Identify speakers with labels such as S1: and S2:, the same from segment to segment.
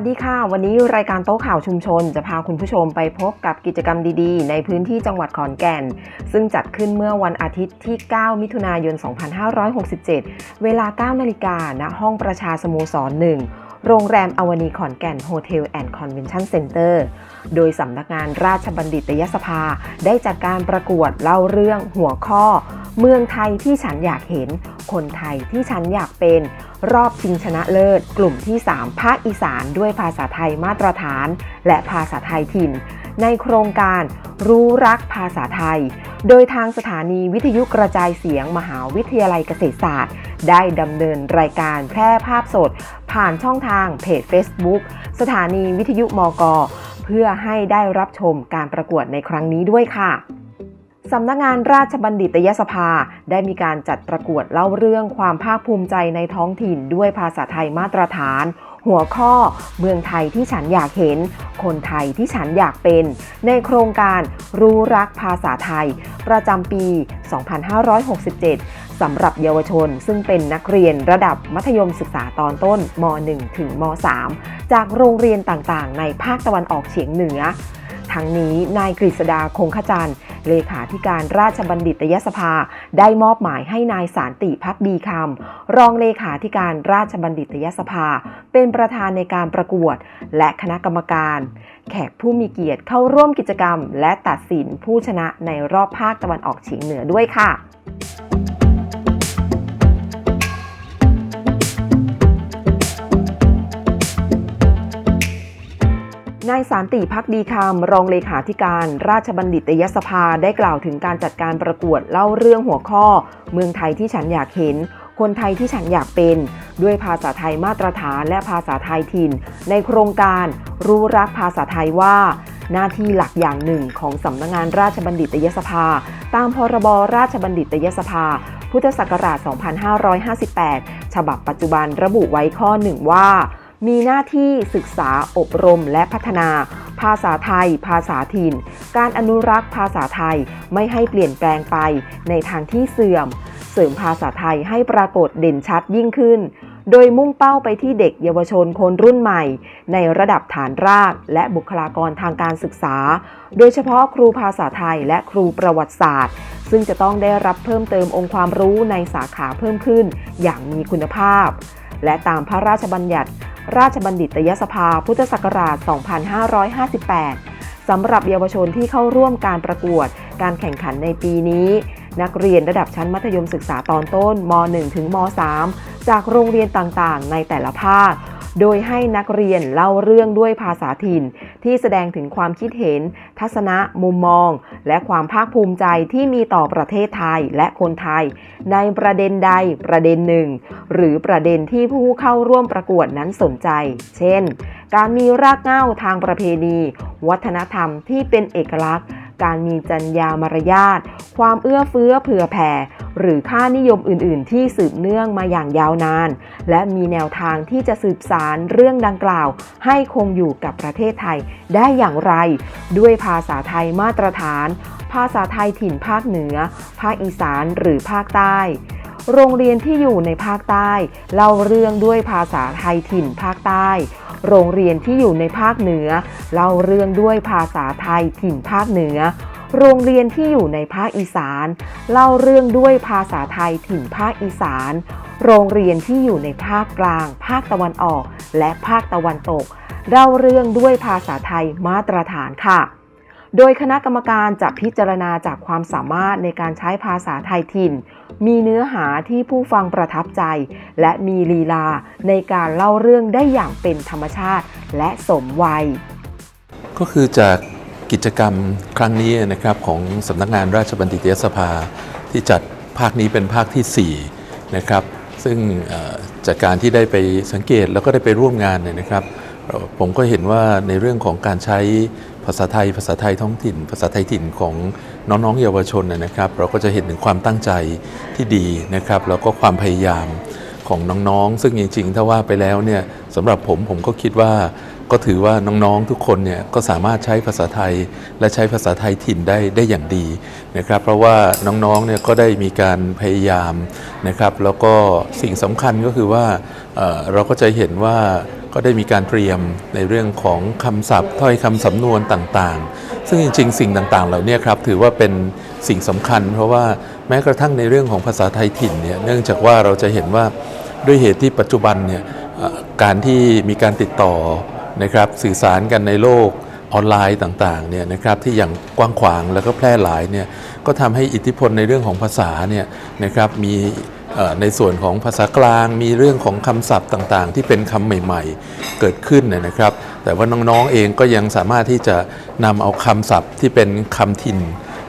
S1: สวัสดีค่ะ วันนี้รายการโต๊ะข่าวชุมชน จะพาคุณผู้ชมไปพบกับกิจกรรมดีๆ ในพื้นที่จังหวัดขอนแก่น ซึ่งจัดขึ้นเมื่อวันอาทิตย์ที่ 9 มิถุนายน 2567 เวลา 9 นาฬิกาณห้องประชาสโมสรหนึ่ง โรงแรมอวนีขอนแก่นโฮเทลแอนด์คอนเวนชั่นเซ็นเตอร์โดยสำนักงานราชบัณฑิตยสภา ได้จัดการประกวดเล่าเรื่องหัวข้อ เมืองไทยที่ฉันอยากเห็น คนไทยที่ฉันอยากเป็น รอบชิงชนะเลิศ กลุ่มที่ 3 ภาคอีสานด้วยภาษาไทยมาตรฐาน และภาษาไทยถิ่น ในโครงการรู้รักภาษาไทย โดยทางสถานีวิทยุกระจายเสียงมหาวิทยาลัยเกษตรศาสตร์ ได้ดำเนินรายการแพร่ภาพสด ผ่านช่องทางเพจ Facebook สถานีวิทยุมก เพื่อให้ได้รับชมการประกวดในครั้งนี้ด้วยค่ะสำนักงานราชบัณฑิตยสภาได้มีการจัดประกวดเล่าเรื่องความภาคภูมิใจในท้องถิ่นด้วยภาษาไทยมาตรฐาน หัวข้อเมืองไทยที่ฉันอยากเห็น คนไทยที่ฉันอยากเป็น ในโครงการรู้รักภาษาไทย ประจำปี 2567 สำหรับเยาวชน ซึ่งเป็นนักเรียนระดับมัธยมศึกษาตอนต้นม .1 ถึงม .3 จากโรงเรียนต่างๆ ในภาคตะวันออกเฉียงเหนือ ทั้งนี้นายกฤษดาคงขจันทร์เลขาธิการราชบัณฑิตยสภา ได้มอบหมายให้นายสารติพักดีคำรองเลขาธิการราชบัณฑิตยสภา เป็นประธานในการประกวด และคณะกรรมการ แขกผู้มีเกียรติเข้าร่วมกิจกรรม และตัดสินผู้ชนะในรอบภาคตะวันออกเฉียงเหนือด้วยค่ะ นายสารติพักดีคำรองเลขาธิการราชบัณฑิตยสภาได้กล่าวถึงการจัดการประกวดเล่าเรื่องหัวข้อ เมืองไทยที่ฉันอยากเห็น คนไทยที่ฉันอยากเป็น ด้วยภาษาไทยมาตรฐานและภาษาไทยถิ่น ในโครงการรู้รักภาษาไทยว่า หน้าที่หลักอย่างหนึ่งของสำนักงานราชบัณฑิตยสภา ตามพรบราชบัณฑิตยสภา พุทธศักราช 2558 ฉบับปัจจุบันระบุไว้ข้อหนึ่งว่า มีหน้าที่ศึกษาอบรมและพัฒนา ภาษาไทย ภาษาถิ่น การอนุรักษ์ภาษาไทยไม่ให้เปลี่ยนแปลงไปในทางที่เสื่อม เสริมภาษาไทยให้ปรากฏเด่นชัดยิ่งขึ้น โดยมุ่งเป้าไปที่เด็กเยาวชนคนรุ่นใหม่ ในระดับฐานรากและบุคลากรทางการศึกษา โดยเฉพาะครูภาษาไทยและครูประวัติศาสตร์ ซึ่งจะต้องได้รับเพิ่มเติมองค์ความรู้ในสาขาเพิ่มขึ้น อย่างมีคุณภาพ และตามพระราชบัญญัติ ราชบัณฑิตยสภาพุทธศักราช 2558 สำหรับเยาวชนที่เข้าร่วมการประกวดการแข่งขันในปีนี้ นักเรียนระดับชั้นมัธยมศึกษาตอนต้นม .1 ถึงม .3 จากโรงเรียนต่างๆ ในแต่ละภาค โดยให้นักเรียนเล่าเรื่องด้วยภาษาถิ่น ที่แสดงถึงความคิดเห็น ทัศนะมุมมอง และความภาคภูมิใจที่มีต่อประเทศไทยและคนไทย ในประเด็นใดประเด็นหนึ่ง หรือประเด็นที่ผู้เข้าร่วมประกวดนั้นสนใจ เช่น การมีรากเหง้าทางประเพณี วัฒนธรรมที่เป็นเอกลักษณ์ การมีจรรยามารยาท ความเอื้อเฟื้อเผื่อแผ่ หรือค่านิยมอื่น ๆ ที่สืบเนื่องมาอย่างยาวนาน และมีแนวทางที่จะสืบสารเรื่องดังกล่าว ให้คงอยู่กับประเทศไทยได้อย่างไร ด้วยภาษาไทยมาตรฐาน ภาษาไทยถิ่นภาคเหนือ ภาคอีสานหรือภาคใต้โรงเรียนที่อยู่ในภาคใต้ เล่าเรื่องด้วยภาษาไทยถิ่นภาคใต้ โรงเรียนที่อยู่ในภาคเหนือ เล่าเรื่องด้วยภาษาไทยถิ่นภาคเหนือ โรงเรียนที่อยู่ในภาคอีสาน เล่าเรื่องด้วยภาษาไทยถิ่นภาคอีสาน โรงเรียนที่อยู่ในภาคกลาง ภาคตะวันออก และภาคตะวันตก เล่าเรื่องด้วยภาษาไทยมาตรฐานค่ะ โดยคณะกรรมการจะพิจารณาจากความสามารถในการใช้ภาษาไทยถิ่น มีเนื้อหาที่ผู้ฟังประทับใจ และมีลีลาในการเล่าเรื่องได้อย่างเป็นธรรมชาติและสมวัย
S2: ก็คือจากกิจกรรมครั้งนี้นะครับของสำนักงานราชบัณฑิตยสภา ที่จัดภาคนี้เป็นภาคทีสี่4 นะครับ ซึ่งจากการที่ได้ไปสังเกตแล้วก็ได้ไปร่วมงานเนี่ยนะครับ ผมก็เห็นว่าในเรื่องของการใช้ ภาษาไทย ภาษาไทยท้องถิ่น ภาษาไทยถิ่นของน้องๆเยาวชนนะครับ เราก็จะเห็นถึงความตั้งใจที่ดีนะครับแล้วก็ความพยายามของน้องๆ ซึ่งจริงๆ ถ้าว่าไปแล้วเนี่ยสำหรับผมผมก็คิดว่า ก็ถือว่าน้องๆทุกคนเนี่ยก็สามารถใช้ภาษาไทยและใช้ภาษาไทยถิ่นได้ได้อย่างดีนะครับเพราะว่าน้องๆเนี่ยก็ได้มีการพยายามนะครับแล้วก็สิ่งสำคัญก็คือว่าเเราก็จะเห็นว่าก็ได้มีการเตรียมในเรื่องของคำศัพท์ถ้อยคำสำนวนต่างๆ ซึ่งจริงๆ สิ่งต่างๆ เหล่านี้ครับถือว่าเป็นสิ่งสำคัญ เพราะว่าแม้กระทั่งในเรื่องของภาษาไทยถิ่นเนี่ยเนื่องจากว่าเราจะเห็นว่าด้วยเหตุที่ปัจจุบันเนี่ยการที่มีการติดต่อ นะครับสื่อสารกันในโลกออนไลน์ต่างๆเนี่ยนะครับที่อย่างกว้างขวางแล้วก็แพร่หลายเนี่ยก็ทำให้อิทธิพลในเรื่องของภาษาเนี่ยนะครับมีในส่วนของภาษากลางมีเรื่องของคำศัพท์ต่างๆ ที่เป็นคำใหม่ๆ เกิดขึ้นนนะครับ แต่ว่าน้องๆเองก็ยังสามารถที่จะนำเอาคำศัพท์ที่เป็นคำถิ่น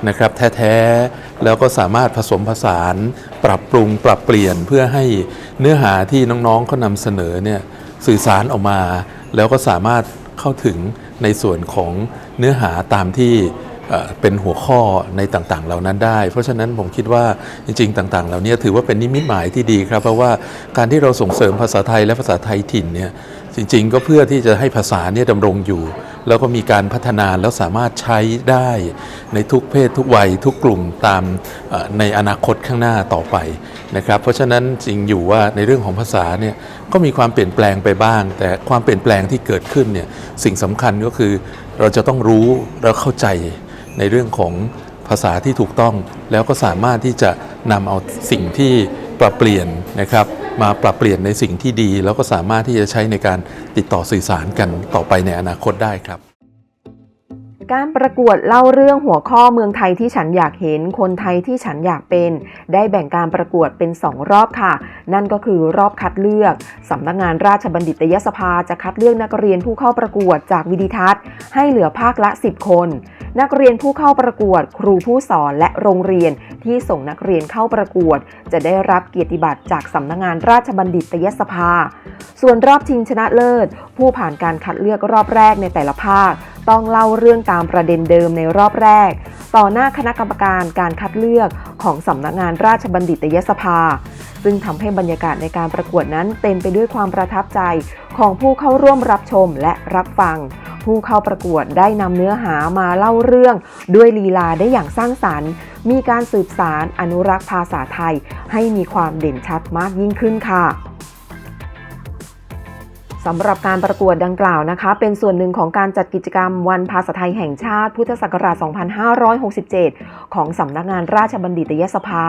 S2: นะครับแท้ๆแล้วก็สามารถผสมผสาน ปรับปรุงปรับเปลี่ยนเพื่อให้เนื้อหาที่น้องๆเขานำเสนอเนี่ยสื่อสารออกมา แล้วก็สามารถเข้าถึงในส่วนของเนื้อหาตามที่ เป็นหัวข้อในต่างๆ เหล่านั้นได้ เพราะฉะนั้นผมคิดว่าจริง ๆ ต่าง ๆ เหล่านี้ถือว่าเป็นนิมิตหมายที่ดีครับ เพราะว่าการที่เราส่งเสริมภาษาไทยและภาษาไทยถิ่นเนี่ยจริง ๆ ก็เพื่อที่จะให้ภาษาเนี่ยดำรงอยู่ แล้วก็มีการพัฒนาแล้วสามารถใช้ได้ในทุกเพศทุกวัยทุกกลุ่มตามในอนาคตข้างหน้าต่อไปนะครับ เพราะฉะนั้นจริงอยู่ว่าในเรื่องของภาษาเนี่ยก็มีความเปลี่ยนแปลงไปบ้าง แต่ความเปลี่ยนแปลงที่เกิดขึ้นเนี่ยสิ่งสำคัญก็คือเราจะต้องรู้แล้วเข้าใจ ในเรื่องของภาษาที่ถูกต้อง แล้วก็สามารถที่จะนำเอาสิ่งที่ปรับเปลี่ยนนะครับมาปรับเปลี่ยนในสิ่งที่ดี แล้วก็สามารถที่จะใช้ในการติดต่อสื่อสารกันต่อไปในอนาคตได้ครับ
S1: การประกวดเล่าเรื่องหัวข้อเมืองไทยที่ฉันอยากเห็น คนไทยที่ฉันอยากเป็น ได้แบ่งการประกวดเป็น 2 รอบค่ะ นั่นก็คือรอบคัดเลือกสำนักงานราชบัณฑิตยสภาจะคัดเลือกนักเรียนผู้เข้าประกวดจากวิดิทัศน์ ให้เหลือภาคละ 10 คน นักเรียนผู้เข้าประกวด ครูผู้สอนและโรงเรียนที่ส่งนักเรียนเข้าประกวด จะได้รับเกียรติบัตรจากสำนักงานราชบัณฑิตยสภา ส่วนรอบชิงชนะเลิศ ผู้ผ่านการคัดเลือกรอบแรกในแต่ละภาคต้องเล่าเรื่องตามประเด็นเดิมในรอบแรก ต่อหน้าคณะกรรมการการคัดเลือกของสำนักงานราชบัณฑิตยสภา ซึ่งทำให้บรรยากาศในการประกวดนั้นเต็มไปด้วยความประทับใจของผู้เข้าร่วมรับชมและรับฟัง ผู้เข้าประกวดได้นำเนื้อหามาเล่าเรื่อง ด้วยลีลาได้อย่างสร้างสรรค์ มีการสืบสารอนุรักษ์ภาษาไทย ให้มีความเด่นชัดมากยิ่งขึ้นค่ะ สำหรับการประกวดดังกล่าวนะคะ เป็นส่วนหนึ่งของการจัดกิจกรรมวันภาษาไทยแห่งชาติพุทธศักราช 2567 ของสำนักงานราชบัณฑิตยสภา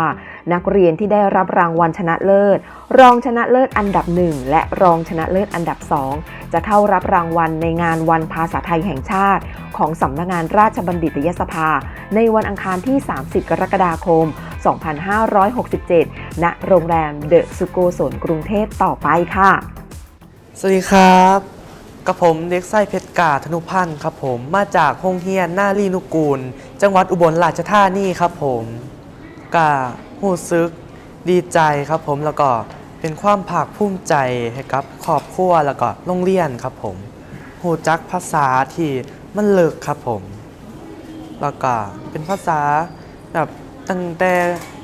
S1: นักเรียนที่ได้รับรางวัลชนะเลิศ รองชนะเลิศอันดับ 1 และรองชนะเลิศอันดับ 2 จะเข้ารับรางวัลในงานวันภาษาไทยแห่งชาติ ของสำนักงานราชบัณฑิตยสภา ในวันอังคารที่ 30 กรกฎาคม 2567 ณ โรงแรมเดอะสุโกศลกรุงเทพต่อไปค่ะ
S3: สวัสดีครับกับผมเด็กไส้เพชรกาธนุพันธ์ครับผมมาจากโรงเรียนหน้าลีนุกูล จังหวัดอุบลราชธานีครับผมกาหูซึกดีใจครับผมแล้วก็เป็นความภาคภูมิใจให้กับครอบครัวแล้วก็โรงเรียนครับผมหูจักภาษาที่มันเลิกครับผม แล้วก็เป็นภาษาแบบตั้งแต่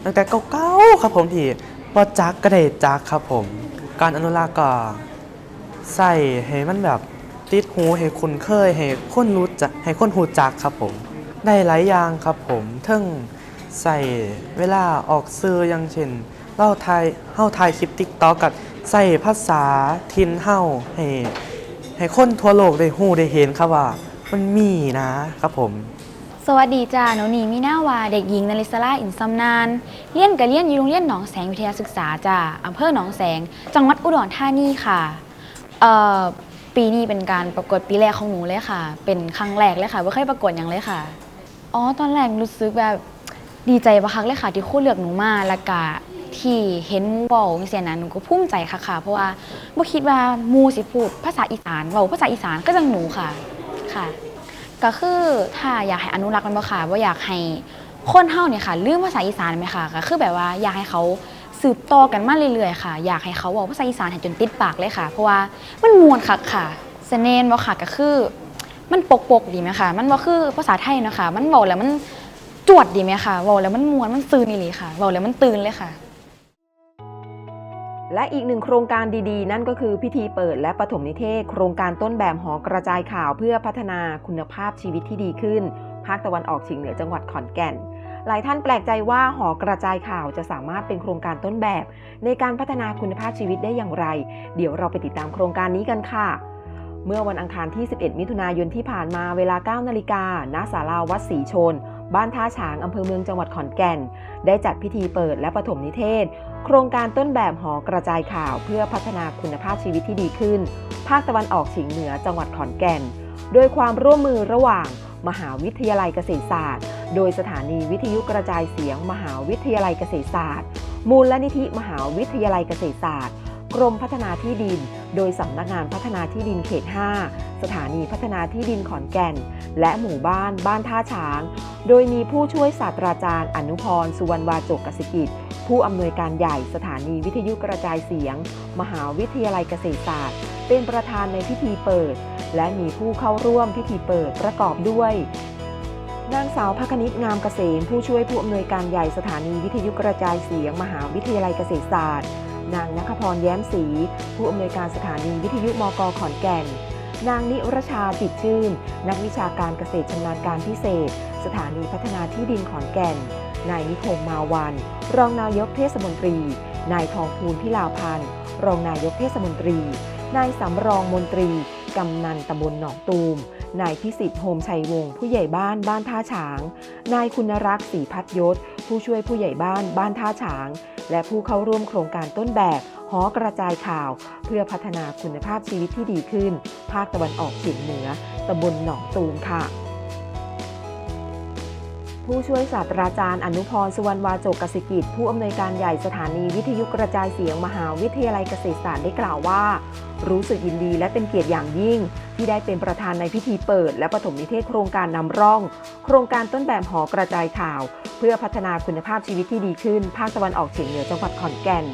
S3: ตั้งแต่เก่าๆครับผมที่พอจักก็ได้จักครับผม การอนุรักษ์ก็ ใส่ให้มันแบบติดหูให้คุ้นเคยให้คนรู้จักให้คนหูจักครับผม ได้หลายอย่างครับผมทั้งใส่เวลาออกซื้ออย่างเช่นเล่าไทยเฮาไทยคลิปติ๊กต็อกกับใส่ภาษาทินเฮาให้ให้คนทั่วโลกได้หูได้เห็นครับว่า มันมีนะครับผม
S4: สวัสดีจ้าหนูนีมีหน้าวาเด็กหญิงนริศราอินซัมนานเรียนกับเรียนอยู่โรงเรียนหนองแสงวิทยาศึกษาจ้าอำเภอหนองแสง จังหวัดอุดรธานีค่ะ เอ่อปีนี้เป็นการประกวดปีแรกของหนูเลยค่ะ เป็นครั้งแรกเลยค่ะไม่เคยประกวดอย่างเลยค่ะ อ๋อ ตอนแรกรู้สึกแบบดีใจประคักเลยค่ะ ที่คู่เลือกหนูมาแล้วก็ที่เห็นมูเบาเสียนะหนูก็ภูมิใจค่ะค่ะ เพราะว่าบ่คิดว่ามูสิพูด ภาษาอีสานเว้าภาษาอีสานก็จังหนูค่ะค่ะ ก็คือถ้าอยากให้อนุรักษ์มันบ่ค่ะว่าอยากให้คนเฮาเนี่ยค่ะลืมภาษาอีสานไหมค่ะก็คือแบบว่าอยากให้เขา สืบต่อกันมาเรื่อยๆค่ะ อยากให้เขาเว้าภาษาอีสานให้จนติดปากเลยค่ะ เพราะว่ามันมวนคักค่ะเสน่ห์บ่ค่ะก็คือ มันปกปกดีไหมคะมันบ่คือภาษาไทยเนาะค่ะมันเว้าแล้วมันจวดดีไหมคะเว้าแล้วมันมวนมันตื่นนี่เลยค่ะเว้าแล้วมันตื่นเลยค่ะ
S1: และอีกหนึ่งโครงการดีๆ นั่นก็คือพิธีเปิดและปฐมนิเทศ โครงการต้นแบบหอกระจายข่าวเพื่อพัฒนาคุณภาพชีวิตที่ดีขึ้น ภาคตะวันออกเฉียงเหนือจังหวัดขอนแก่น หลายท่านแปลกใจว่าหอกระจายข่าวจะสามารถเป็นโครงการต้นแบบ ในการพัฒนาคุณภาพชีวิตได้อย่างไร เดี๋ยวเราไปติดตามโครงการนี้กันค่ะ เมื่อวันอังคารที่ 11 มิถุนายนที่ผ่านมาเวลา 9 นาฬิกาณศาลาวัดศรีชน บ้านท่าฉางอำเภอเมืองจังหวัดขอนแก่น ได้จัดพิธีเปิดและปฐมนิเทศ โครงการต้นแบบหอกระจายข่าว เพื่อพัฒนาคุณภาพชีวิตที่ดีขึ้น ภาคตะวันออกเฉียงเหนือจังหวัดขอนแก่น โดยความร่วมมือระหว่าง มหาวิทยาลัยเกษตรศาสตร์ โดยสถานีวิทยุกระจายเสียง มหาวิทยาลัยเกษตรศาสตร์ มูลนิธิมหาวิทยาลัยเกษตรศาสตร์ กรมพัฒนาที่ดิน โดยสำนักงานพัฒนาที่ดินเขต 5 สถานีพัฒนาที่ดินขอนแก่น และหมู่บ้านบ้านท่าช้าง โดยมีผู้ช่วยศาสตราจารย์อนุพรสุวรรณวาจกกสิกิจ ผู้อำนวยการใหญ่สถานีวิทยุกระจายเสียง มหาวิทยาลัยเกษตรศาสตร์ เป็นประธานในพิธีเปิด และมีผู้เข้าร่วมพิธีเปิดประกอบด้วยนางสาวภคณิตงามเกษมผู้ช่วยผู้อำนวยการใหญ่สถานีวิทยุกระจายเสียง มหาวิทยาลัยเกษตรศาสตร์ นางนัคพรแย้มศรีผู้อำนวยการสถานีวิทยุมกขอนแก่น นางนิรชาจิตชื่น นักวิชาการเกษตรชำนาญการพิเศษ สถานีพัฒนาที่ดินขอนแก่น นายนิคมมาวัน รองนายกเทศมนตรี นายทองพูนพิลาพันธ์ รองนายกเทศมนตรี นายสำรองมนตรี กำนันตำบลหนองตูม นายพิสิทธิ์โฮมชัยวงศ์ผู้ใหญ่บ้านบ้านท่าฉาง นายคุณรักษ์ศรีพัฒยศ ผู้ช่วยผู้ใหญ่บ้านบ้านท่าฉาง และผู้เข้าร่วมโครงการต้นแบบหอกระจายข่าว เพื่อพัฒนาคุณภาพชีวิตที่ดีขึ้น ภาคตะวันออกเฉียงเหนือตำบลหนองตูมค่ะ ผู้ช่วยศาสตราจารย์อนุพรสุวรรณวาจกกสิกิจ ผู้อำนวยการใหญ่สถานีวิทยุกระจายเสียงมหาวิทยาลัยเกษตรศาสตร์ได้กล่าวว่า รู้สึกยินดีและเป็นเกียรติอย่างยิ่ง ที่ได้เป็นประธานในพิธีเปิด และปฐมนิเทศโครงการนำร่อง โครงการต้นแบบหอกระจายข่าว เพื่อพัฒนาคุณภาพชีวิตที่ดีขึ้น ภาคตะวันออกเฉียงเหนือจังหวัดขอนแก่น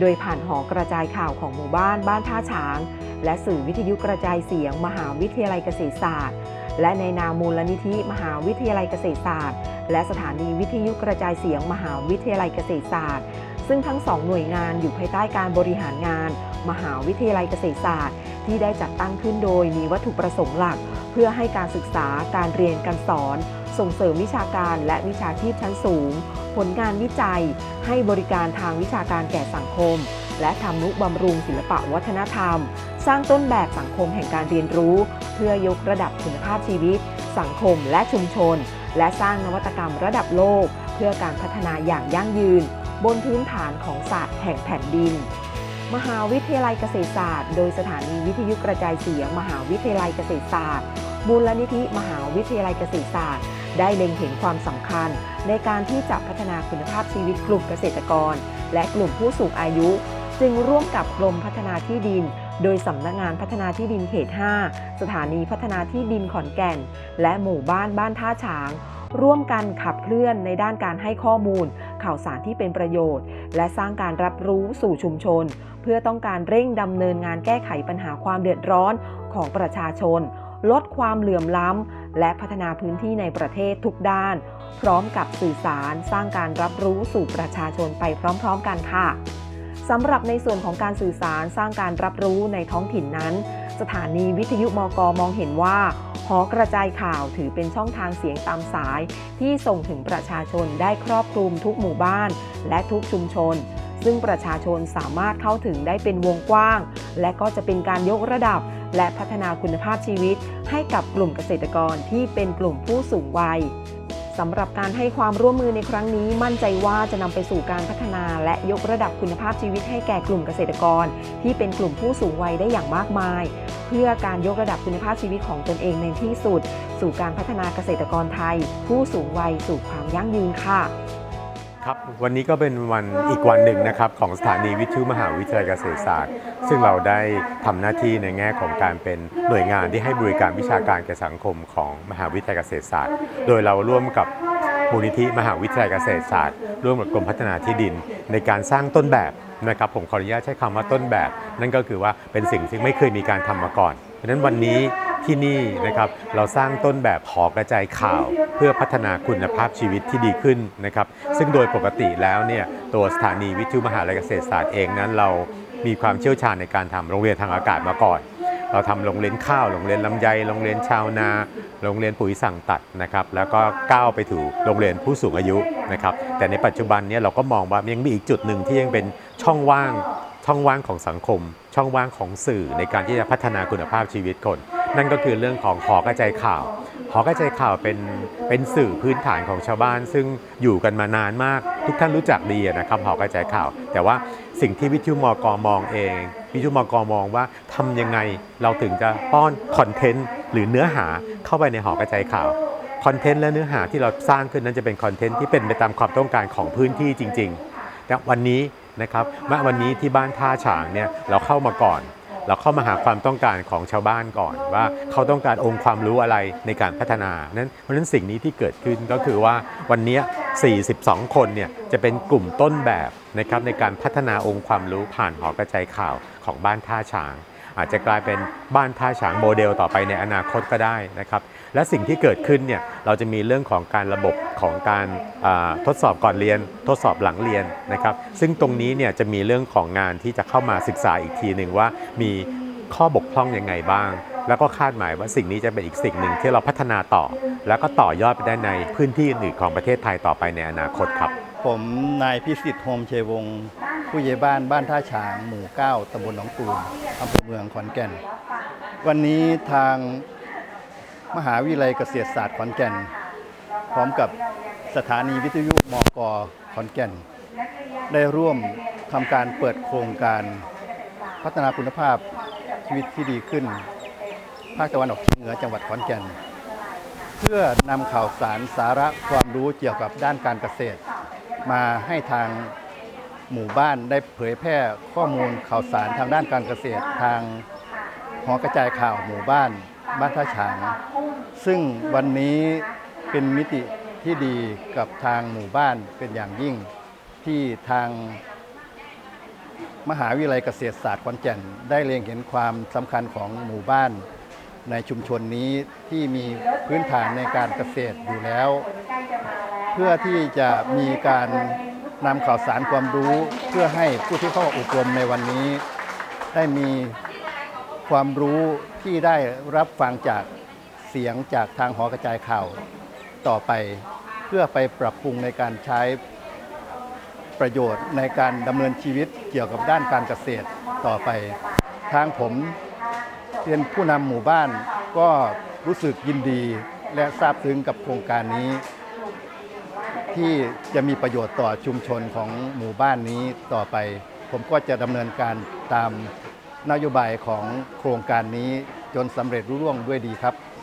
S1: โดยผ่านหอกระจายข่าวของหมู่บ้านบ้านท่าช้าง และสื่อวิทยุกระจายเสียง มหาวิทยาลัยเกษตรศาสตร์ และในนามมูลนิธิมหาวิทยาลัยเกษตรศาสตร์ และสถานีวิทยุกระจายเสียงมหาวิทยาลัยเกษตรศาสตร์ ซึ่งทั้งสองหน่วยงานอยู่ภายใต้การบริหารงาน มหาวิทยาลัยเกษตรศาสตร์ ที่ได้จัดตั้งขึ้นโดยมีวัตถุประสงค์หลัก เพื่อให้การศึกษาการเรียนการสอน ส่งเสริมวิชาการและวิชาชีพชั้นสูง ผลงานวิจัย ให้บริการทางวิชาการแก่สังคม และทำนุบำรุงศิลปะวัฒนธรรม สร้างต้นแบบสังคมแห่งการเรียนรู้ เพื่อยกระดับคุณภาพชีวิต สังคมและชุมชน และสร้างนวัตกรรมระดับโลก เพื่อการพัฒนาอย่างยั่งยืน บนพื้นฐานของศาสตร์แห่งแผ่นดิน มหาวิทยาลัยเกษตรศาสตร์ โดยสถานีวิทยุกระจายเสียง มหาวิทยาลัยเกษตรศาสตร์มูลนิธิมหาวิทยาลัยเกษตรศาสตร์ ได้เล็งเห็นความสำคัญ ในการที่จะพัฒนาคุณภาพชีวิตกลุ่มเกษตรกร และกลุ่มผู้สูงอายุ จึงร่วมกับกรมพัฒนาที่ดิน โดยสำนักงานพัฒนาที่ดินเขต 5 สถานีพัฒนาที่ดินขอนแก่น และหมู่บ้านบ้านท่าช้าง ร่วมกันขับเคลื่อนในด้านการให้ข้อมูล ข่าวสารที่เป็นประโยชน์ และสร้างการรับรู้สู่ชุมชน เพื่อต้องการเร่งดำเนินงานแก้ไขปัญหาความเดือดร้อนของประชาชน ลดความเหลื่อมล้ำ และพัฒนาพื้นที่ในประเทศทุกด้าน พร้อมกับสื่อสารสร้างการรับรู้สู่ประชาชนไปพร้อม ๆ กันค่ะ สำหรับในส่วนของการสื่อสารสร้างการรับรู้ในท้องถิ่นนั้น สถานีวิทยุมกมองเห็นว่าหอกระจายข่าวถือเป็นช่องทางเสียงตามสาย ที่ส่งถึงประชาชนได้ครอบคลุมทุกหมู่บ้าน และทุกชุมชน ซึ่งประชาชนสามารถเข้าถึงได้เป็นวงกว้าง และก็จะเป็นการยกระดับ และพัฒนาคุณภาพชีวิต ให้กับกลุ่มเกษตรกรที่เป็นกลุ่มผู้สูงวัย สำหรับการให้ความร่วมมือในครั้งนี้มั่นใจว่าจะนำไปสู่การพัฒนา และยกระดับคุณภาพชีวิตให้แก่กลุ่มเกษตรกร ที่เป็นกลุ่มผู้สูงวัยได้อย่างมากมาย เพื่อการยกระดับคุณภาพชีวิตของตนเองในที่สุด สู่การพัฒนาเกษตรกรไทย ผู้สูงวัยสู่ความยั่งยืนค่ะ
S5: ครับวันนี้ก็เป็นวันอีกวันหนึ่งนะครับของสถานีวิทยุมหาวิทยาลัยเกษตรศาสตร์ ซึ่งเราได้ทำหน้าที่ในแง่ของการเป็นหน่วยงานที่ให้บริการวิชาการแก่สังคมของมหาวิทยาลัยเกษตรศาสตร์ โดยเราร่วมกับมูลนิธิมหาวิทยาลัยเกษตรศาสตร์ ร่วมกับกรมพัฒนาที่ดิน ในการสร้างต้นแบบนะครับผมขออนุญาตใช้คำว่าต้นแบบ นั่นก็คือว่าเป็นสิ่งที่ไม่เคยมีการทำมาก่อน เพราะฉะนั้นวันนี้ที่นี่นะครับเราสร้างต้นแบบหอกระจายข่าว เพื่อพัฒนาคุณภาพชีวิตที่ดีขึ้นนะครับซึ่งโดยปกติแล้วเนี่ยตัวสถานีวิทยุมหาลัยเกษตรศาสตร์เองนั้นเรามีความเชี่ยวชาญในการทำโรงเรียนทางอากาศมาก่อน เราทำโรงเรียนข้าวโรงเรียนลำไยโรงเรียนชาวนา โรงเรียนปุ๋ยสั่งตัดนะครับแล้วก็ก้าวไปถูโรงเรียนผู้สูงอายุนะครับแต่ในปัจจุบันเนี้เราก็มองว่ายังมีอีกจุดหนึ่งที่ยังเป็นช่องว่างช่องว่างของสังคม ช่องว่างของสื่อในการที่จะพัฒนาคุณภาพชีวิตคน นั่นก็คือเรื่องของหอกระจายข่าว หอกระจายข่าวเป็นเป็นสื่อพื้นฐานของชาวบ้าน ซึ่งอยู่กันมานานมากทุกท่านรู้จักดีนะครับหอกระจายข่าว แต่ว่าสิ่งที่วิทยุมกมองเอง วิทยุมกมองว่าทำยังไงเราถึงจะป้อนคอนเทนต์หรือเนื้อหาเข้าไปในหอกระจายข่าวคอนเทนต์และเนื้อหาที่เราสร้างขึ้นนั้นจะเป็นคอนเทนต์ที่เป็นไปตามความต้องการของพื้นที่จริงๆและวันนี้นะครับณวันนี้ที่บ้านท่าฉางเนี่ยเราเข้ามาก่อน เราเข้ามาหาความต้องการของชาวบ้านก่อนว่าเขาต้องการองค์ความรู้อะไรในการพัฒนานั้นเพราะฉะนั้นสิ่งนี้ที่เกิดขึ้นก็คือว่าวันนี้ 42 คนเนี่ยจะเป็นกลุ่มต้นแบบนะครับในการพัฒนาองค์ความรู้ผ่านหอกระจายข่าวของบ้านท่าฉาง อาจจะกลายเป็นบ้านท่าฉางโมเดลต่อไปในอนาคตก็ได้นะครับ และสิ่งที่เกิดขึ้นเนี่ยเราจะมีเรื่องของการระบบของการทดสอบก่อนเรียน ทดสอบหลังเรียนนะครับ ซึ่งตรงนี้เนี่ยจะมีเรื่องของงานที่จะเข้ามาศึกษาอีกทีหนึ่งว่ามีข้อบกพร่องยังไงบ้าง แล้วก็คาดหมายว่าสิ่งนี้จะเป็นอีกสิ่งหนึ่งที่เราพัฒนาต่อ แล้วก็ต่อยอดไปได้ในพื้นที่อื่นๆของประเทศไทยต่อไปในอนาคตครับ
S6: ผมนายพิสิทธิ์โฮมเชยวงผู้ใหญ่บ้านบ้านท่าฉางหมู่ 9ตำบลหนองตูมอำเภอเมืองขอนแก่น วันนี้ทาง มหาวิทยาลัยเกษตรศาสตร์ขอนแก่น พร้อมกับสถานีวิทยุมกขอนแก่น ได้ร่วมทำการเปิดโครงการพัฒนาคุณภาพชีวิตที่ดีขึ้น ภาคตะวันออกเฉียงเหนือจังหวัดขอนแก่น เพื่อนำข่าวสารสาระความรู้เกี่ยวกับด้านการเกษตร มาให้ทางหมู่บ้านได้เผยแพร่ข้อมูลข่าวสารทางด้านการเกษตรทางหอกระจายข่าวหมู่บ้านบ้านท่าฉาง ซึ่งวันนี้เป็นมิติที่ดีกับทางหมู่บ้านเป็นอย่างยิ่งที่ทางมหาวิทยาลัยเกษตรศาสตร์ขอนแก่นได้เล็งเห็นความสำคัญของหมู่บ้านในชุมชนนี้ที่มีพื้นฐานในการเกษตรอยู่แล้ว เพื่อที่จะมีการนำข่าวสารความรู้ เพื่อให้ผู้ที่เข้าอบรมในวันนี้ ได้มีความรู้ที่ได้รับฟังจาก สียงจากทางหอกระจายข่าวต่อไป เพื่อไปปรับปรุงในการใช้ประโยชน์ในการดำเนินชีวิตเกี่ยวกับด้านการเกษตรต่อไป ทางผมเป็นผู้นำหมู่บ้านก็รู้สึกยินดีและซาบซึ้งกับโครงการนี้ ที่จะมีประโยชน์ต่อชุมชนของหมู่บ้านนี้ต่อไป ผมก็จะดำเนินการตามนโยบายของโครงการนี้จนสำเร็จรุ่ร่วงด้วยดีครับ